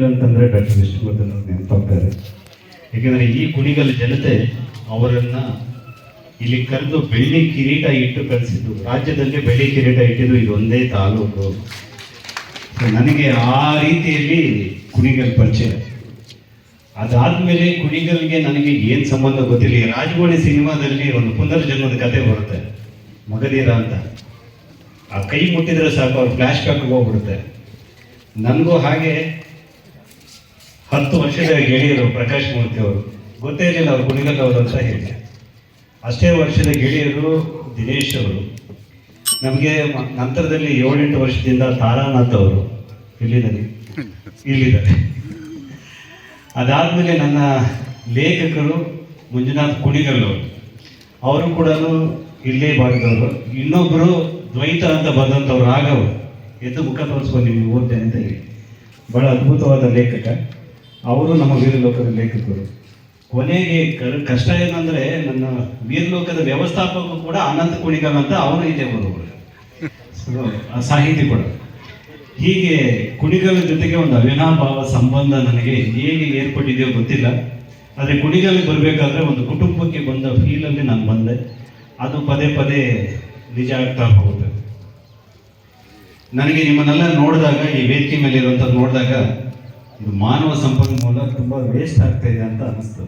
ಕುಣಿಗಲ್ ಅಂತಂದರೆ ಡಾಕ್ಟರ್ ವಿಷ್ಣುವರ್ಧನ್ ಅವ್ರು ನೆನಪಾಗ್ತಾರೆ. ಯಾಕೆಂದರೆ ಈ ಕುಣಿಗಲ್ ಜನತೆ ಅವರನ್ನು ಇಲ್ಲಿ ಕರೆದು ಬೆಳ್ಳಿ ಕಿರೀಟ ಇಟ್ಟು ಕಳಿಸಿದ್ದು. ರಾಜ್ಯದಲ್ಲಿ ಬೆಳ್ಳಿ ಕಿರೀಟ ಇಟ್ಟಿದ್ದು ಇದೊಂದೇ ತಾಲೂಕು. ನನಗೆ ಆ ರೀತಿಯಲ್ಲಿ ಕುಣಿಗಲ್ ಪರಿಚಯ. ಅದಾದ್ಮೇಲೆ ಕುಣಿಗಲ್ಗೆ ನನಗೆ ಏನು ಸಂಬಂಧ ಗೊತ್ತಿಲ್ಲ. ಈ ಸಿನಿಮಾದಲ್ಲಿ ಒಂದು ಪುನರ್ಜನ್ಮದ ಕತೆ ಬರುತ್ತೆ. ಮಗದೀರ ಅಂತ. ಆ ಕೈ ಮುಟ್ಟಿದ್ರೆ ಸಾಕು, ಅವ್ರು ಫ್ಲ್ಯಾಶ್ ಬ್ಯಾಕ್ ಹೋಗ್ಬಿಡುತ್ತೆ. ನನಗೂ ಹಾಗೆ ಹತ್ತು ವರ್ಷದ ಗೆಳೆಯರು ಪ್ರಕಾಶ್ ಮೂರ್ತಿ ಅವರು. ಗೊತ್ತೇ ಇರಲಿಲ್ಲ ಅವರು ಕುಣಿಗಲ್ ಅವರು ಅಂತ ಹೇಳಿದೆ ಅಷ್ಟೇ ವರ್ಷದ ಗೆಳೆಯರು ದಿನೇಶ್ ಅವರು. ನಮಗೆ ನಂತರದಲ್ಲಿ ಏಳೆಂಟು ವರ್ಷದಿಂದ ತಾರಾನಾಥ್ ಅವರು ಇಲ್ಲಿದ್ದಾರೆ. ಇಲ್ಲಿದ್ದಾರೆ. ಅದಾದಮೇಲೆ ನನ್ನ ಲೇಖಕರು ಮಂಜುನಾಥ್ ಕುಣಿಗಲ್ ಅವರು. ಅವರು ಕೂಡ ಇಲ್ಲೇ ಭಾಗದವರು ಇನ್ನೊಬ್ಬರು ದ್ವೈತ ಅಂತ ಬಂದಂಥವ್ರು ರಾಘವ್. ಎದ್ದು ಮುಖ ತೋರಿಸ್ಕೊಂಡು ನೀವು ಓದ್ತೇನೆ ಅಂತ ಹೇಳಿ. ಬಹಳ ಅದ್ಭುತವಾದ ಲೇಖಕ. ಅವರು ನಮ್ಮ ವೀರಲೋಕದ ಲೇಖಕರು. ಕೊನೆಗೆ ಕಷ್ಟ ಏನಂದ್ರೆ ನನ್ನ ವೀರಲೋಕದ ವ್ಯವಸ್ಥಾಪಕ ಕೂಡ ಅನಂತ ಕುಣಿಗಲ್ ಅಂತ ಅವನು ಇದೆ ಬರೋರು ಸಾಹಿತಿ ಕೂಡ. ಹೀಗೆ ಕುಣಿಗಲ್ ಜೊತೆಗೆ ಒಂದು ಅವಿನಾಭಾವ ಸಂಬಂಧ ನನಗೆ ಹೇಗೆ ಏರ್ಪಟ್ಟಿದೆಯೋ ಗೊತ್ತಿಲ್ಲ. ಆದರೆ ಕುಣಿಗಲ್ಗೆ ಬರಬೇಕಾದ್ರೆ ಒಂದು ಕುಟುಂಬಕ್ಕೆ ಬಂದ ಫೀಲಲ್ಲಿ ನಾನು ಬಂದೆ. ಅದು ಪದೇ ಪದೇ ನಿಜ ಆಗ್ತಾ ಹೋಗುತ್ತೆ. ನನಗೆ ನಿಮ್ಮನ್ನೆಲ್ಲ ನೋಡಿದಾಗ, ಈ ವೇದಿಕೆ ಮೇಲೆ ಇರುವಂಥದ್ದು ನೋಡಿದಾಗ ಇದು ಮಾನವ ಸಂಪನ್ಮೂಲ ತುಂಬ ವೇಸ್ಟ್ ಆಗ್ತಾ ಇದೆ ಅಂತ ಅನಿಸ್ತು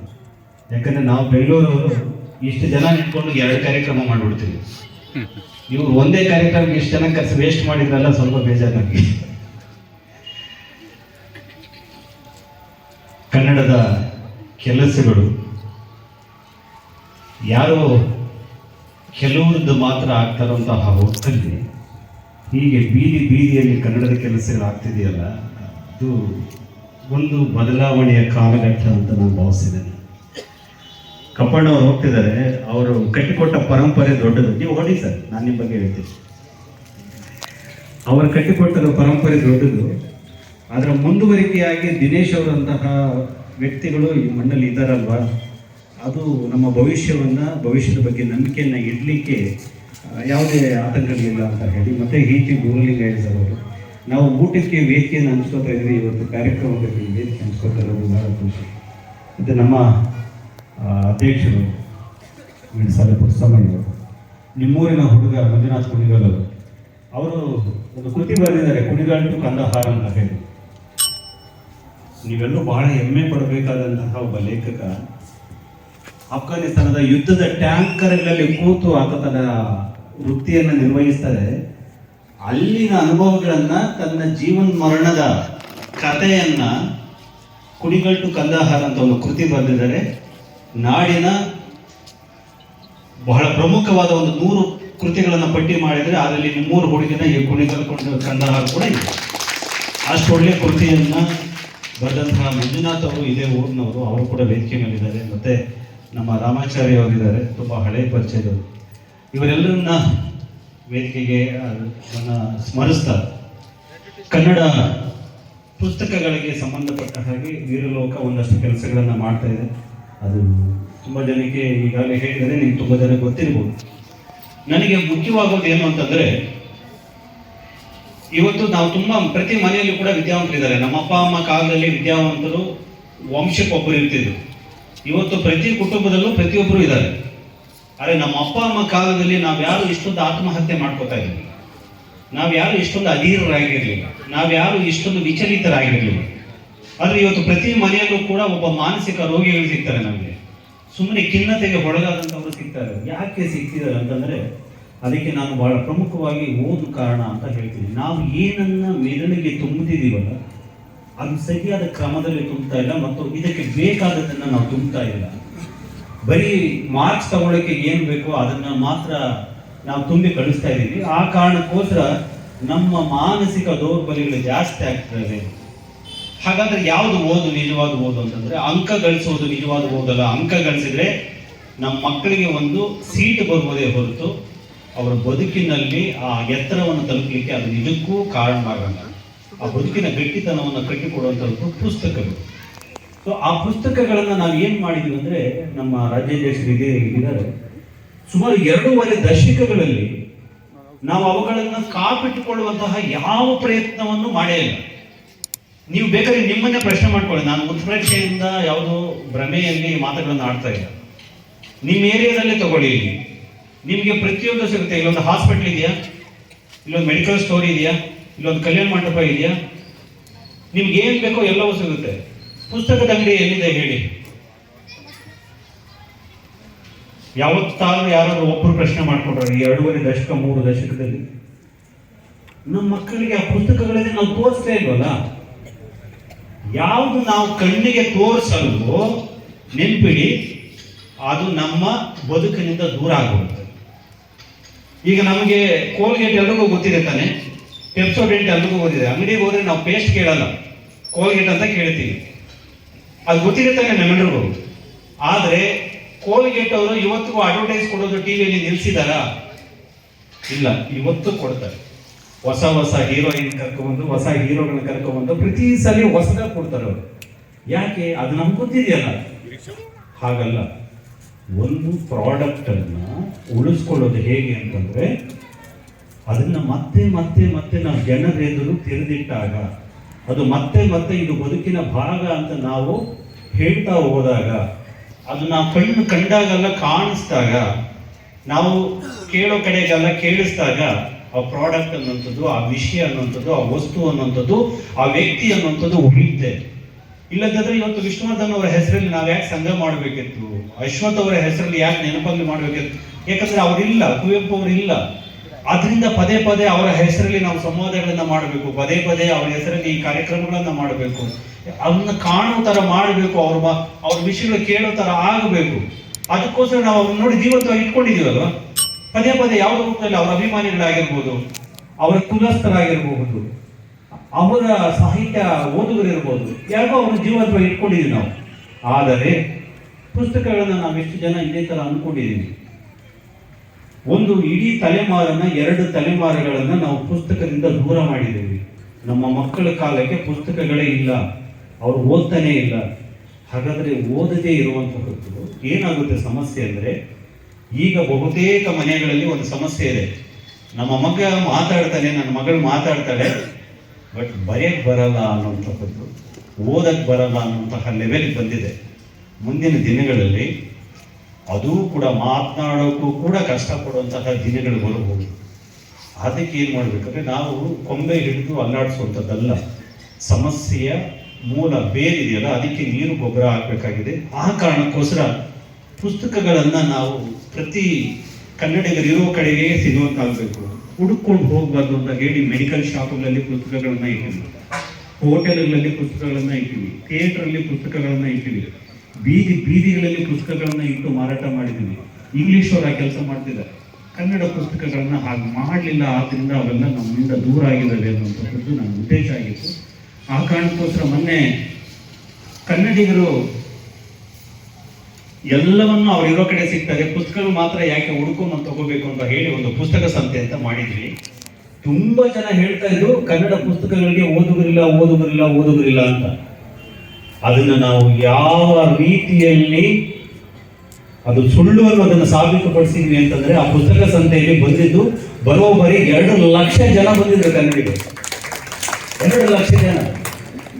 ಯಾಕಂದ್ರೆ ನಾವು ಬೆಂಗಳೂರವರು ಇಷ್ಟು ಜನ ನಿಂತ್ಕೊಂಡು ಎರಡು ಕಾರ್ಯಕ್ರಮ ಮಾಡಿಬಿಡ್ತೀವಿ. ಇವ್ರು ಒಂದೇ ಕಾರ್ಯಕ್ರಮಕ್ಕೆ ಇಷ್ಟು ಜನ ಖರ್ಚು ವೇಸ್ಟ್ ಮಾಡಿದ್ರಲ್ಲ ಸ್ವಲ್ಪ ಬೇಜಾರು ನನಗೆ ಕನ್ನಡದ ಕೆಲಸಗಳು ಯಾರು ಕೆಲವ್ರದ್ದು ಮಾತ್ರ ಆಗ್ತಾರಂತಹ ಹೊತ್ತಲ್ಲಿ ಹೀಗೆ ಬೀದಿ ಬೀದಿಯಲ್ಲಿ ಕನ್ನಡದ ಕೆಲಸಗಳು ಆಗ್ತಿದೆಯಲ್ಲ ಅದು ಒಂದು ಬದಲಾವಣೆಯ ಕಾಲಘಟ್ಟ ಅಂತ ನಾನು ಭಾವಿಸಿದ್ದೇನೆ. ಕಪ್ಪಣ್ಣ ಅವರು ಹೋಗ್ತಿದ್ದಾರೆ, ಅವರು ಕಟ್ಟಿಕೊಟ್ಟ ಪರಂಪರೆ ದೊಡ್ಡದು. ನೀವು ಹೊಡಿ ಸರ್, ನಾನು ನಿಮ್ಮ ಬಗ್ಗೆ ಹೇಳ್ತೀನಿ. ಅವರು ಕಟ್ಟಿಕೊಟ್ಟದ ಪರಂಪರೆ ದೊಡ್ಡದು. ಅದರ ಮುಂದುವರಿಕೆಯಾಗಿ ದಿನೇಶ್ ಅವರಂತಹ ವ್ಯಕ್ತಿಗಳು ಈ ಮಣ್ಣಲ್ಲಿ ಇದ್ದಾರಲ್ವ? ಅದು ನಮ್ಮ ಭವಿಷ್ಯವನ್ನು, ಭವಿಷ್ಯದ ಬಗ್ಗೆ ನಂಬಿಕೆಯನ್ನು ಇಡಲಿಕ್ಕೆ ಯಾವುದೇ ಆತಂಕಗಳಿಲ್ಲ ಅಂತ ಹೇಳಿ ಮತ್ತೆ ಹೀಟಿ ಗೋಲಿಂಗ್ ಅವರು. ನಾವು ಊಟಕ್ಕೆ ವೇದಿಕೆಯನ್ನು ಹಂಚ್ಕೋತಾ ಇದ್ದೀವಿ. ಇವತ್ತು ಕಾರ್ಯಕ್ರಮದಲ್ಲಿ ವೇದಿಕೆ ಹಂಚ್ಕೋತಾ ಇರೋದು ಬಹಳ ಖುಷಿ. ಮತ್ತು ನಮ್ಮ ಅಧ್ಯಕ್ಷರು ಮಿಣಸಾಲ ಪುರಸಮ್ಮಯ್ಯವರು ನಿಮ್ಮೂರಿನ ಹುಡುಗ ಮಂಜುನಾಥ್ ಕುಣಿಗಲ್ ಅವರು. ಅವರು ಒಂದು ಕೃತಿ ಬರೆದಿದ್ದಾರೆ, ಕುಣಿಗಾಲ್ ಟು ಕಂದಹಾರ ಅಂತ ಹೇಳಿ. ನೀವೆಲ್ಲರೂ ಬಹಳ ಹೆಮ್ಮೆ ಪಡಬೇಕಾದಂತಹ ಒಬ್ಬ ಲೇಖಕ. ಅಫ್ಘಾನಿಸ್ತಾನದ ಯುದ್ಧದ ಟ್ಯಾಂಕರ್ಗಳಲ್ಲಿ ಕೂತು ಆತ ತನ್ನ ವೃತ್ತಿಯನ್ನು ನಿರ್ವಹಿಸ್ತಾರೆ. ಅಲ್ಲಿನ ಅನುಭವಗಳನ್ನು ತನ್ನ ಜೀವನ ಮರಣದ ಕಥೆಯನ್ನು ಕುಡಿಗಟ್ಟು ಕಂದಹಾರ ಅಂತ ಒಂದು ಕೃತಿ ಬರೆದಿದ್ದಾರೆ. ನಾಡಿನ ಬಹಳ ಪ್ರಮುಖವಾದ ಒಂದು ನೂರು ಕೃತಿಗಳನ್ನು ಪಟ್ಟಿ ಮಾಡಿದರೆ ಅದರಲ್ಲಿ ಮೂರು ಹುಡುಗಿನ ಈ ಕುಣಿಗಲ್ ಕೊಂಡು ಕಂದಹಾರ ಕೂಡ ಇದೆ. ಅಷ್ಟು ಒಳ್ಳೆಯ ಕೃತಿಯನ್ನ ಬರೆದಂತಹ ಮಂಜುನಾಥ್ ಅವರು, ಇದೇ ಊರಿನವರು, ಅವರು ಕೂಡ ವೇದಿಕೆ ಮೇಲಿದ್ದಾರೆ. ಮತ್ತೆ ನಮ್ಮ ರಾಮಾಚಾರ್ಯ ಅವರಿದ್ದಾರೆ. ತುಂಬ ಹಳೆ ಪರಿಚಯದವರು. ಇವರೆಲ್ಲರನ್ನ ವೇದಿಕೆಗೆ ಅದನ್ನ ಸ್ಮರಿಸ್ತಾ, ಕನ್ನಡ ಪುಸ್ತಕಗಳಿಗೆ ಸಂಬಂಧಪಟ್ಟ ಹಾಗೆ ವೀರಲೋಕ ಒಂದಷ್ಟು ಕೆಲಸಗಳನ್ನು ಮಾಡ್ತಾ ಇದೆ. ಅದು ತುಂಬ ಜನಕ್ಕೆ ಈಗಾಗಲೇ ಹೇಳಿದರೆ ನಿಮ್ಗೆ ತುಂಬ ಜನ ಗೊತ್ತಿರ್ಬೋದು. ನನಗೆ ಮುಖ್ಯವಾಗೋದು ಏನು ಅಂತಂದ್ರೆ, ಇವತ್ತು ನಾವು ತುಂಬಾ ಪ್ರತಿ ಮನೆಯಲ್ಲೂ ಕೂಡ ವಿದ್ಯಾವಂತರಿದ್ದಾರೆ. ನಮ್ಮ ಅಪ್ಪ, ಅಮ್ಮ ಕಾಲದಲ್ಲಿ ವಿದ್ಯಾವಂತರು, ವಂಶಕ್ಕೊಬ್ಬರು ಇರ್ತಿದ್ರು. ಇವತ್ತು ಪ್ರತಿ ಕುಟುಂಬದಲ್ಲೂ ಪ್ರತಿಯೊಬ್ಬರು ಇದ್ದಾರೆ. ಆದರೆ ನಮ್ಮ ಅಪ್ಪ, ಅಮ್ಮ ಕಾಲದಲ್ಲಿ ನಾವು ಯಾರು ಇಷ್ಟೊಂದು ಆತ್ಮಹತ್ಯೆ ಮಾಡ್ಕೋತಾ ಇದ್ವಿ ನಾವು ಯಾರು ಇಷ್ಟೊಂದು ಅಧೀರರಾಗಿರ್ಲಿಲ್ಲ. ನಾವು ಯಾರು ಇಷ್ಟೊಂದು ವಿಚಲಿತರಾಗಿರ್ಲಿಲ್ಲ. ಆದ್ರೆ ಇವತ್ತು ಪ್ರತಿ ಮನೆಯಲ್ಲೂ ಕೂಡ ಒಬ್ಬ ಮಾನಸಿಕ ರೋಗಿಗಳು ಸಿಗ್ತಾರೆ ನಮಗೆ. ಸುಮ್ಮನೆ ಖಿನ್ನತೆಗೆ ಒಳಗಾದಂಥವ್ರು ಸಿಗ್ತಾರೆ. ಯಾಕೆ ಸಿಗ್ತಿದ್ದಾರೆ ಅಂತಂದ್ರೆ, ಅದಕ್ಕೆ ನಾನು ಬಹಳ ಪ್ರಮುಖವಾಗಿ ಓದು ಕಾರಣ ಅಂತ ಹೇಳ್ತೀನಿ. ನಾವು ಏನನ್ನ ಮೆದುಳಿಗೆ ತುಂಬುತ್ತಿದ್ದೀವಲ್ಲ, ಅದು ಸರಿಯಾದ ಕ್ರಮದಲ್ಲಿ ತುಂಬುತ್ತಾ ಇಲ್ಲ ಮತ್ತು ಇದಕ್ಕೆ ಬೇಕಾದದನ್ನ ನಾವು ತುಂಬುತ್ತಾ ಇಲ್ಲ. ಬರೀ ಮಾರ್ಕ್ಸ್ ತಗೊಳ್ಳೋಕೆ ಏನು ಬೇಕೋ ಅದನ್ನ ಮಾತ್ರ ನಾವು ತುಂಬಿ ಕಳಿಸ್ತಾ ಇದ್ದೀವಿ ಆ ಕಾರಣಕ್ಕೋಸ್ಕರ ನಮ್ಮ ಮಾನಸಿಕ ದೌರ್ಬಲ್ಯಗಳು ಜಾಸ್ತಿ ಆಗ್ತದೆ ಹಾಗಾದ್ರೆ ಯಾವುದು ಓದು ನಿಜವಾದ ಓದು ಅಂತಂದ್ರೆ ಅಂಕ ಗಳಿಸೋದು ನಿಜವಾದ ಓದಲ್ಲ. ಅಂಕ ಗಳಿಸಿದ್ರೆ ನಮ್ಮ ಮಕ್ಕಳಿಗೆ ಒಂದು ಸೀಟ್ ಬರುವುದೇ ಹೊರತು ಅವರ ಬದುಕಿನಲ್ಲಿ ಆ ಎತ್ತರವನ್ನು ತಲುಪಲಿಕ್ಕೆ ಅದು ನಿಜಕ್ಕೂ ಕಾರಣವಾಗಲ್ಲ ಆ ಬದುಕಿನ ಗಟ್ಟಿತನವನ್ನು ಕಟ್ಟಿಕೊಡುವಂಥದ್ದು ಪುಸ್ತಕಗಳು. ಸೊ ಆ ಪುಸ್ತಕಗಳನ್ನು ನಾವು ಏನು ಮಾಡಿದ್ವಿ ಅಂದರೆ ನಮ್ಮ ರಾಜ್ಯಾಧ್ಯಕ್ಷರಿಗೆ ಇದೇ ಇದ್ದಾರೆ ಸುಮಾರು ಎರಡೂವರೆ ದಶಕಗಳಲ್ಲಿ ನಾವು ಅವುಗಳನ್ನು ಕಾಪಿಟ್ಟುಕೊಳ್ಳುವಂತಹ ಯಾವ ಪ್ರಯತ್ನವನ್ನು ಮಾಡೇ ಇಲ್ಲ. ನೀವು ಬೇಕಾದ್ರೆ ನಿಮ್ಮನ್ನೇ ಪ್ರಶ್ನೆ ಮಾಡ್ಕೊಳ್ಳಿ. ನಾನು ಉತ್ಪ್ರೇಕ್ಷೆಯಿಂದ ಯಾವುದೋ ಭ್ರಮೆಯಲ್ಲಿ ಮಾತುಗಳನ್ನು ಆಡ್ತಾ ಇಲ್ಲ ನಿಮ್ಮ ಏರಿಯಾದಲ್ಲೇ ತಗೊಳ್ಳಿ ನಿಮಗೆ ಪ್ರತಿಯೊಂದು ಸಿಗುತ್ತೆ. ಇಲ್ಲೊಂದು ಹಾಸ್ಪಿಟ್ಲ್ ಇದೆಯಾ? ಇಲ್ಲೊಂದು ಮೆಡಿಕಲ್ ಸ್ಟೋರ್ ಇದೆಯಾ? ಇಲ್ಲೊಂದು ಕಲ್ಯಾಣ ಮಂಟಪ ಇದೆಯಾ? ನಿಮ್ಗೆ ಏನು ಬೇಕೋ ಎಲ್ಲವೂ ಸಿಗುತ್ತೆ. ಪುಸ್ತಕದ ಅಂಗಡಿ ಎಲ್ಲಿದೆ ಹೇಳಿ? ಯಾವತ್ತಾದ್ರೂ ಯಾರಾದ್ರೂ ಒಬ್ಬರು ಪ್ರಶ್ನೆ ಮಾಡ್ಕೊಂಡ್ರೆ, ಈ ಎರಡೂವರೆ ದಶಕ, ಮೂರು ದಶಕದಲ್ಲಿ? ನಮ್ಮ ಮಕ್ಕಳಿಗೆ ಆ ಪುಸ್ತಕಗಳಲ್ಲಿ ನಾವು ತೋರಿಸ್ತೇ ಇಲ್ವಲ್ಲ? ಯಾವುದು ನಾವು ಕಣ್ಣಿಗೆ ತೋರಿಸಲ್ವೋ, ನೆನ್ಪಿಡಿ, ಅದು ನಮ್ಮ ಬದುಕಿನಿಂದ ದೂರ ಆಗುತ್ತೆ ಈಗ ನಮಗೆ ಕೋಲ್ಗೇಟ್ ಎಲ್ರಿಗೂ ಗೊತ್ತಿದೆ ತಾನೆ? ಪೆಪ್ಸೋಡೆಂಟ್ ಎಲ್ರಿಗೂ ಗೊತ್ತಿದೆ. ಅಂಗಡಿಗೆ ಹೋದ್ರೆ ನಾವು ಪೇಸ್ಟ್ ಕೇಳಲ್ಲ. ಕೋಲ್ಗೇಟ್ ಅಂತ ಕೇಳ್ತೀವಿ. ಅದು ಗೊತ್ತಿದೆ ತಾನೆ ನಮ್ಮೆಲ್ಲರಿಗೂ ಆದರೆ ಕೋಲ್ಗೇಟ್ ಅವರು ಇವತ್ತಿಗೂ ಅಡ್ವರ್ಟೈಸ್ ಕೊಡೋದು ಟಿವಿಯಲ್ಲಿ ನಿಲ್ಸಿದಾರಾ? ಇಲ್ಲ, ಇವತ್ತು ಕೊಡ್ತಾರೆ. ಹೊಸ ಹೊಸ ಹೀರೋಯಿನ್ ಕರ್ಕೊಂಡ್ಬಂದು, ಹೊಸ ಹೀರೋಗಳನ್ನ ಕರ್ಕೊಂಡ್ಬಂದು ಪ್ರತಿ ಸಲ ಹೊಸದಾಗ ಕೊಡ್ತಾರೆ ಅವರು. ಯಾಕೆ? ಅದು ನಮ್ಗೆ ಗೊತ್ತಿದೆಯಲ್ಲ. ಹಾಗಲ್ಲ. ಒಂದು ಪ್ರಾಡಕ್ಟ್ ಅನ್ನ ಉಳಿಸ್ಕೊಳ್ಳೋದು ಹೇಗೆ ಅಂತಂದ್ರೆ, ಅದನ್ನ ಮತ್ತೆ ಮತ್ತೆ ಮತ್ತೆ ನಾವು ಜನರೆದುರು ತೆರೆದಿಟ್ಟಾಗ ಅದು ಮತ್ತೆ ಮತ್ತೆ ಇದು ಬದುಕಿನ ಭಾಗ ಅಂತ ನಾವು ಹೇಳ್ತಾ ಹೋದಾಗ, ಅದು ನಾವು ಕಣ್ಣು ಕಂಡಾಗೆಲ್ಲ, ಕಾಣಿಸ್ದಾಗ, ನಾವು ಕೇಳೋ ಕಡೆಗೆಲ್ಲ ಕೇಳಿಸ್ದಾಗ, ಆ ಪ್ರಾಡಕ್ಟ್ ಅನ್ನುವಂಥದ್ದು, ಆ ವಿಷಯ ಅನ್ನುವಂಥದ್ದು, ಆ ವಸ್ತು ಅನ್ನುವಂಥದ್ದು, ಆ ವ್ಯಕ್ತಿ ಅನ್ನುವಂಥದ್ದು ಉಳಿಯುತ್ತೆ. ಇಲ್ಲದಿದ್ರೆ ಇವತ್ತು ವಿಷ್ಣುವರ್ಧನ್ ಅವರ ಹೆಸರಲ್ಲಿ ನಾವು ಯಾಕೆ ಸಂಘ ಮಾಡಬೇಕಿತ್ತು? ಅಶ್ವಥ್ ಅವರ ಹೆಸರಲ್ಲಿ ಯಾಕೆ ನೆನಪಲ್ಲಿ ಮಾಡಬೇಕಿತ್ತು? ಯಾಕಂದ್ರೆ ಅವರಿಲ್ಲ, ಕುವೆಂಪು ಅವರಿಲ್ಲ. ಅದರಿಂದ ಪದೇ ಪದೇ ಅವರ ಹೆಸರಲ್ಲಿ ನಾವು ಸಂವಾದಗಳನ್ನು ಮಾಡಬೇಕು, ಪದೇ ಪದೇ ಅವರ ಹೆಸರಲ್ಲಿ ಈ ಕಾರ್ಯಕ್ರಮಗಳನ್ನು ಮಾಡಬೇಕು. ಅವನ್ನ ಕಾಣೋ ಥರ ಮಾಡಬೇಕು, ಅವ್ರ ಅವ್ರ ವಿಷಯಗಳು ಕೇಳೋ ಥರ ಆಗಬೇಕು. ಅದಕ್ಕೋಸ್ಕರ ನಾವು ಅವ್ರನ್ನ ನೋಡಿ ಜೀವಂತವಾಗಿ ಇಟ್ಕೊಂಡಿದ್ದೀವಲ್ವ? ಪದೇ ಪದೇ ಯಾವ ರೂಪದಲ್ಲಿ ಅವರ ಅಭಿಮಾನಿಗಳಾಗಿರ್ಬೋದು, ಅವರ ಕುಲಸ್ಥರಾಗಿರ್ಬಹುದು ಅವರ ಸಾಹಿತ್ಯ ಓದುಗರಿರ್ಬೋದು ಯಾಕೋ ಅವ್ರ ಜೀವಂತವಾಗಿ ಇಟ್ಕೊಂಡಿದ್ದೀವಿ ನಾವು. ಆದರೆ ಪುಸ್ತಕಗಳನ್ನು ನಾವು ಎಷ್ಟು ಜನ ಇದೇ ತರ ಅನ್ಕೊಂಡಿದೀವಿ ಒಂದು ಇಡೀ ತಲೆಮಾರನ್ನ ಎರಡು ತಲೆಮಾರುಗಳನ್ನ ನಾವು ಪುಸ್ತಕದಿಂದ ದೂರ ಮಾಡಿದ್ದೀವಿ. ನಮ್ಮ ಮಕ್ಕಳ ಕಾಲಕ್ಕೆ ಪುಸ್ತಕಗಳೇ ಇಲ್ಲ. ಅವರು ಓದ್ತಾನೆ ಇಲ್ಲ. ಹಾಗಾದ್ರೆ ಓದದೇ ಇರುವಂತಹದ್ದು ಏನಾಗುತ್ತೆ ಸಮಸ್ಯೆ ಅಂದ್ರೆ, ಈಗ ಬಹುತೇಕ ಮನೆಗಳಲ್ಲಿ ಒಂದು ಸಮಸ್ಯೆ ಇದೆ. ನಮ್ಮ ಮಗ ಮಾತಾಡ್ತಾನೆ, ನನ್ನ ಮಗಳು ಮಾತಾಡ್ತಾಳೆ, ಬಟ್ ಬರೆಯಕ್ಕೆ ಬರಲ್ಲ ಅನ್ನುವಂಥದ್ದು ಓದಕ್ಕೆ ಬರಲ್ಲ ಅನ್ನುವಂತಹ ಲೆವೆಲ್ ಬಂದಿದೆ. ಮುಂದಿನ ದಿನಗಳಲ್ಲಿ ಅದು ಕೂಡ ಮಾತನಾಡೋಕ್ಕೂ ಕೂಡ ಕಷ್ಟಪಡುವಂತಹ ದಿನಗಳು ಬರಬಹುದು. ಅದಕ್ಕೆ ಏನು ಮಾಡ್ಬೇಕಂದ್ರೆ ನಾವು ಕೊಂಬೆ ಹಿಡಿದು ಅಲ್ಲಾಡಿಸುವಂಥದ್ದಲ್ಲ. ಸಮಸ್ಯೆಯ ಮೂಲ ಬೇರಿದೆಯಲ್ಲ, ಅದಕ್ಕೆ ನೀರು ಗೊಬ್ಬರ ಹಾಕಬೇಕಾಗಿದೆ. ಆ ಕಾರಣಕ್ಕೋಸ್ಕರ ಪುಸ್ತಕಗಳನ್ನು ನಾವು ಪ್ರತಿ ಕನ್ನಡಿಗರಿರೋ ಕಡೆಗೆ ಸಿಗುವಂತಾಗಬೇಕು ಹುಡುಕೊಂಡು ಹೋಗಬಾರ್ದು ಅಂತ ಹೇಳಿ ಮೆಡಿಕಲ್ ಶಾಪ್ಗಳಲ್ಲಿ ಪುಸ್ತಕಗಳನ್ನು ಇಟ್ಟಿವಿ ಹೋಟೆಲ್ಗಳಲ್ಲಿ ಪುಸ್ತಕಗಳನ್ನು ಇಟ್ಟಿವಿ ಥಿಯೇಟ್ರಲ್ಲಿ ಪುಸ್ತಕಗಳನ್ನು ಇಟ್ಟಿವಿ ಬೀದಿ ಬೀದಿಗಳಲ್ಲಿ ಪುಸ್ತಕಗಳನ್ನ ಇಟ್ಟು ಮಾರಾಟ ಮಾಡಿದ್ದೀವಿ ಇಂಗ್ಲಿಷ್ ಅವರ ಕೆಲಸ ಮಾಡ್ತಿದ್ದಾರೆ. ಕನ್ನಡ ಪುಸ್ತಕಗಳನ್ನ ಹಾಗೆ ಮಾಡಲಿಲ್ಲ ಆದ್ರಿಂದ ಅವೆಲ್ಲ ನಮ್ಮಿಂದ ದೂರ ಆಗಿದ್ದಾವೆ ಅನ್ನುವಂಥದ್ದು ನನ್ನ ಉದ್ದೇಶ ಆಗಿತ್ತು. ಆ ಕಾರಣಕ್ಕೋಸ್ಕರ ಮೊನ್ನೆ ಕನ್ನಡಿಗರು ಎಲ್ಲವನ್ನು ಅವ್ರು ಇರೋ ಕಡೆ ಸಿಗ್ತಾರೆ. ಪುಸ್ತಕಗಳು ಮಾತ್ರ ಯಾಕೆ ಹುಡ್ಕೊಂಬಂದು ತಗೋಬೇಕು ಅಂತ ಹೇಳಿ ಒಂದು ಪುಸ್ತಕ ಸಂತೆ ಅಂತ ಮಾಡಿದ್ವಿ. ತುಂಬಾ ಜನ ಹೇಳ್ತಾ ಇದ್ರು, ಕನ್ನಡ ಪುಸ್ತಕಗಳಿಗೆ ಓದುಗರಿಲ್ಲ ಓದುಗರಿಲ್ಲ ಓದುಗರಿಲ್ಲ ಅಂತ. ಅದನ್ನ ನಾವು ಯಾವ ರೀತಿಯಲ್ಲಿ ಅದು ಸುಳ್ಳು ಅನ್ನೋದನ್ನು ಸಾಬೀತುಪಡಿಸಿದ್ವಿ ಅಂತಂದ್ರೆ ಆ ಪುಸ್ತಕ ಸಂತೆಯಲ್ಲಿ ಬಂದಿದ್ದು ಬರೋಬ್ಬರಿ ಎರಡು ಲಕ್ಷ ಜನ ಬಂದಿದ್ರು ಕನ್ನಡಿಗರು. ಎರಡು ಲಕ್ಷ ಜನ.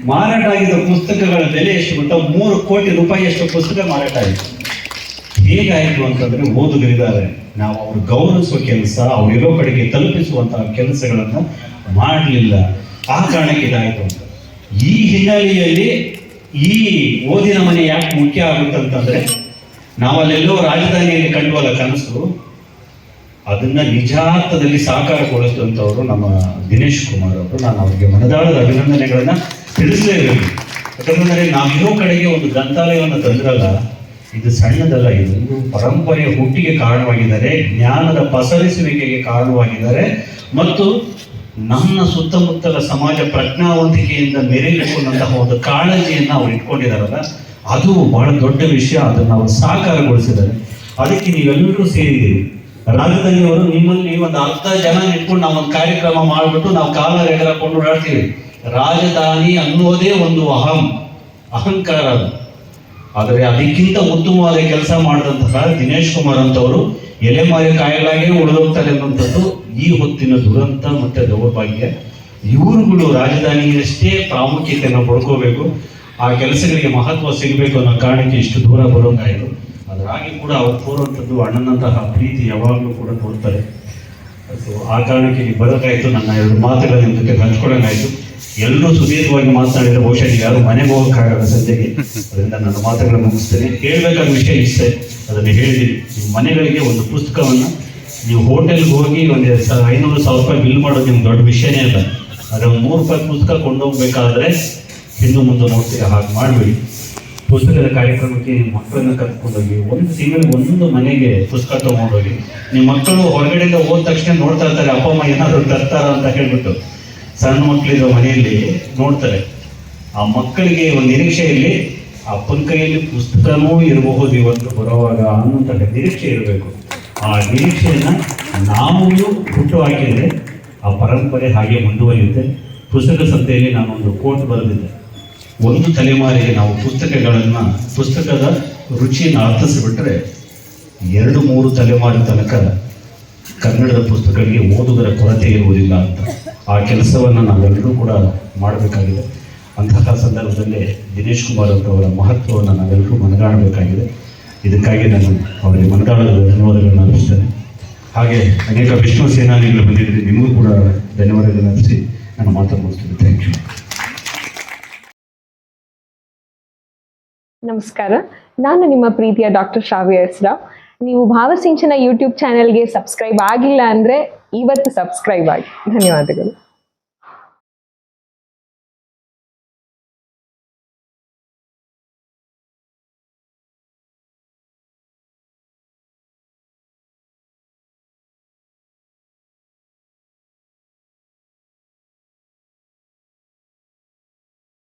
ಮಾರಾಟ ಆಗಿದ್ದ ಪುಸ್ತಕಗಳ ಬೆಲೆ ಎಷ್ಟು ಗೊತ್ತಾ? ಮೂರು ಕೋಟಿ ರೂಪಾಯಿ ಎಷ್ಟು ಪುಸ್ತಕ ಮಾರಾಟ ಆಯಿತು. ಹೇಗಾಯಿತು ಅಂತಂದ್ರೆ ಓದುಗರಿದ್ದಾರೆ, ನಾವು ಅವ್ರು ಗೌರವಿಸುವ ಕೆಲಸ, ಅವ್ರು ಇರೋ ಕಡೆಗೆ ತಲುಪಿಸುವಂತಹ ಕೆಲಸಗಳನ್ನ ಮಾಡಲಿಲ್ಲ. ಆ ಕಾರಣಕ್ಕೆ ಇದಾಯಿತು ಅಂತ. ಈ ಹಿನ್ನೆಲೆಯಲ್ಲಿ ಈ ಓದಿನ ಮನೆ ಯಾಕೆ ಮುಖ್ಯ ಆಗುತ್ತಂತಂದ್ರೆ, ನಾವಲ್ಲೆಲ್ಲೋ ರಾಜಧಾನಿಯಲ್ಲಿ ಕಂಡುವಲ್ಲ ಕನಸು, ಅದನ್ನ ನಿಜಾರ್ಥದಲ್ಲಿ ಸಾಕಾರಗೊಳಿಸಿದಂಥವ್ರು ನಮ್ಮ ದಿನೇಶ್ ಕುಮಾರ್ ಅವರು. ನಾನು ಅವರಿಗೆ ಮನದಾಳದ ಅಭಿನಂದನೆಗಳನ್ನ ತಿಳಿಸಲೇಬೇಕು. ಯಾಕಂದ್ರೆ ನಾವಿರೋ ಕಡೆಗೆ ಒಂದು ಗ್ರಂಥಾಲಯವನ್ನು ತಂದ್ರಲ್ಲ, ಇದು ಸಣ್ಣದಲ್ಲ, ಇದು ಪರಂಪರೆಯ ಹುಟ್ಟಿಗೆ ಕಾರಣವಾಗಿದ್ದಾರೆ, ಜ್ಞಾನದ ಪಸರಿಸುವಿಕೆಗೆ ಕಾರಣವಾಗಿದ್ದಾರೆ, ಮತ್ತು ನಮ್ಮ ಸುತ್ತಮುತ್ತಲ ಸಮಾಜ ಪ್ರಜ್ಞಾವಂತಿಕೆಯಿಂದ ಮೆರೆಯಿಟ್ಕೊಂಡಂತಹ ಒಂದು ಕಾಳಜಿಯನ್ನು ಅವ್ರು ಇಟ್ಕೊಂಡಿದಾರಲ್ಲ, ಅದು ಬಹಳ ದೊಡ್ಡ ವಿಷಯ, ಅದನ್ನು ಅವರು ಸಾಕಾರಗೊಳಿಸಿದ್ದಾರೆ. ಅದಕ್ಕೆ ನೀವೆಲ್ಲರೂ ಸೇರಿದ್ದೀರಿ ರಾಜಧಾನಿಯವರು ನಿಮ್ಮಲ್ಲಿ ಒಂದು ಅರ್ಧ ಜನ ಇಟ್ಕೊಂಡು ನಾವು ಒಂದು ಕಾರ್ಯಕ್ರಮ ಮಾಡಿಬಿಟ್ಟು ನಾವು ಕಾಲ ಕೊಂಡು ಓಡಾಡ್ತೀವಿ. ರಾಜಧಾನಿ ಅನ್ನೋದೇ ಒಂದು ಅಹಂ, ಅಹಂಕಾರ ಆದರೆ ಅದಕ್ಕಿಂತ ಉತ್ತಮವಾದ ಕೆಲಸ ಮಾಡಿದಂತಹ ದಿನೇಶ್ ಕುಮಾರ್ ಅಂತವರು ಎಲೆಮಾರಿ ಕಾಯಲಾಗಿ ಉಳಿದೋಗ್ತಾರೆ ಅನ್ನುವಂಥದ್ದು ಈ ಹೊತ್ತಿನ ದುರಂತ ಮತ್ತೆ ದೌರ್ಭಾಗ್ಯ. ಇವರುಗಳು ರಾಜಧಾನಿಯಷ್ಟೇ ಪ್ರಾಮುಖ್ಯತೆಯನ್ನು ಪಡ್ಕೋಬೇಕು. ಆ ಕೆಲಸಗಳಿಗೆ ಮಹತ್ವ ಸಿಗಬೇಕು ಅನ್ನೋ ಕಾರಣಕ್ಕೆ ಇಷ್ಟು ದೂರ ಬರೋಂಗಾಯಿತು ಅದರಾಗಿ ಕೂಡ ಅವ್ರು ತೋರುವಂಥದ್ದು ಅಣ್ಣನಂತಹ ಪ್ರೀತಿ ಯಾವಾಗಲೂ ಕೂಡ ತೋರ್ತಾರೆ ಸೊ ಆ ಕಾರಣಕ್ಕೆ ಇಲ್ಲಿ ಬರೋಕ್ಕಾಯಿತು ನನ್ನ ಎರಡು ಮಾತುಗಳ ಜೊತೆ ಹಂಚ್ಕೊಳ್ಳೋಂಗಾಯ್ತು ಎಲ್ಲರೂ ಸುದೀರ್ಘವಾಗಿ ಮಾತನಾಡಿದ್ರೆ ಬಹುಶಃ ಯಾರು ಮನೆಗೆ ಹೋಗೋಕ್ಕಾಗಲ್ಲ ಸದ್ಯಕ್ಕೆ ಅದರಿಂದ ನನ್ನ ಮಾತುಗಳನ್ನು ಮುಗಿಸ್ತೇನೆ. ಹೇಳ್ಬೇಕಾದ ವಿಷಯ ಇಷ್ಟೇ. ಅದನ್ನು ಹೇಳಿದ್ದೀನಿ ನಿಮ್ಮ ಮನೆಗಳಿಗೆ ಒಂದು ಪುಸ್ತಕವನ್ನು ನೀವು ಹೋಟೆಲ್ಗೆ ಹೋಗಿ ಒಂದು ಎರಡು ಸಾವಿರ, ಐನೂರು ಸಾವಿರ ರೂಪಾಯಿ ಬಿಲ್ ಮಾಡೋದು ನಿಮ್ಗೆ ದೊಡ್ಡ ವಿಷಯನೇ ಅಲ್ಲ. ಆದರೆ ಒಂದು ಮೂರು ರೂಪಾಯಿ ಪುಸ್ತಕ ಕೊಂಡೋಗ್ಬೇಕಾದ್ರೆ ಹಿಂದೂ ಮುಂದೆ ನೋಡ್ತೀರಾ ಹಾಗೆ ಮಾಡಬೇಡಿ. ಪುಸ್ತಕದ ಕಾರ್ಯಕ್ರಮಕ್ಕೆ ನಿಮ್ಮ ಮಕ್ಕಳನ್ನ ಕರ್ಕೊಂಡೋಗಿ ಒಂದು ತಿಂಗಳು ಒಂದು ಮನೆಗೆ ಪುಸ್ತಕ ತೊಗೊಂಡೋಗಿ. ನಿಮ್ಮ ಮಕ್ಕಳು ಹೊರಗಡೆಯಿಂದ ಹೋದ ತಕ್ಷಣ ನೋಡ್ತಾ ಇರ್ತಾರೆ, ಅಪ್ಪ, ಅಮ್ಮ ಏನಾದರೂ ತರ್ತಾರ ಅಂತ ಹೇಳ್ಬಿಟ್ಟು ಸಣ್ಣ ಮಕ್ಕಳಿರೋ ಮನೆಯಲ್ಲಿ ನೋಡ್ತಾರೆ. ಆ ಮಕ್ಕಳಿಗೆ ಒಂದು ನಿರೀಕ್ಷೆಯಲ್ಲಿ ಅಪ್ಪನ ಕೈಯಲ್ಲಿ ಪುಸ್ತಕನೂ ಇರಬಹುದು ಇವತ್ತು ಬರುವಾಗ ಅನ್ನುವಂಥ ನಿರೀಕ್ಷೆ ಇರಬೇಕು. ಆ ನಿರೀಕ್ಷೆಯನ್ನ ನಾವು ಹುಟ್ಟು ಹಾಕಿದರೆ ಆ ಪರಂಪರೆ ಹಾಗೆ ಮುಂದುವರಿಯುತ್ತೆ. ಪುಸ್ತಕ ಸಂತೆಯಲ್ಲಿ ನಾನೊಂದು ಕೋಟ್ ಬರೆದಿದ್ದೆ. ಒಂದು ತಲೆಮಾರಿಗೆ ನಾವು ಪುಸ್ತಕಗಳನ್ನು, ಪುಸ್ತಕದ ರುಚಿಯನ್ನು ಅರ್ಥಿಸಿಬಿಟ್ರೆ ಎರಡು ಮೂರು ತಲೆಮಾರಿ ತನಕ ಕನ್ನಡದ ಪುಸ್ತಕಗಳಿಗೆ ಓದುಗರ ಕೊರತೆ ಇರುವುದಿಲ್ಲ ಅಂತ. ಆ ಕೆಲಸವನ್ನು ನಾವೆಲ್ಲರೂ ಕೂಡ ಮಾಡಬೇಕಾಗಿದೆ. ಅಂತಹ ಸಂದರ್ಭದಲ್ಲಿ ದಿನೇಶ್ ಕುಮಾರ್ ಅವರ ಮಹತ್ವವನ್ನು ನಾವೆಲ್ಲರೂ ಮನಗಾಣಬೇಕಾಗಿದೆ. ಇದಕ್ಕಾಗಿ ನಾನು ಅವರಿಗೆ ಮನಗಾಣದ ಧನ್ಯವಾದಗಳನ್ನು ಅರ್ಪಿಸ್ತೇನೆ. ಹಾಗೆ ಅನೇಕ ವಿಷ್ಣು ಸೇನಾನಿಗಳು ಬಂದಿದ್ದೀರಿ ನಿಮಗೂ ಕೂಡ ಧನ್ಯವಾದಗಳನ್ನು ಅರ್ಪಿಸಿ ನಾನು ಮಾತನ್ನು ಮುಗಿಸ್ತೀನಿ. ಥ್ಯಾಂಕ್ ಯು ನಮಸ್ಕಾರ. ನಾನು ನಿಮ್ಮ ಪ್ರೀತಿಯ ಡಾಕ್ಟರ್ ಶ್ರಾವ್ಯ ಹೆಸರಾವ್ ರಾವ್ ನೀವು ಭಾವಸಿಂಚನ ಯೂಟ್ಯೂಬ್ ಚಾನೆಲ್ಗೆ ಸಬ್ಸ್ಕ್ರೈಬ್ ಆಗಿಲ್ಲ ಅಂದರೆ ಇವತ್ತು ಸಬ್ಸ್ಕ್ರೈಬ್ ಆಗಿ. ಧನ್ಯವಾದಗಳು.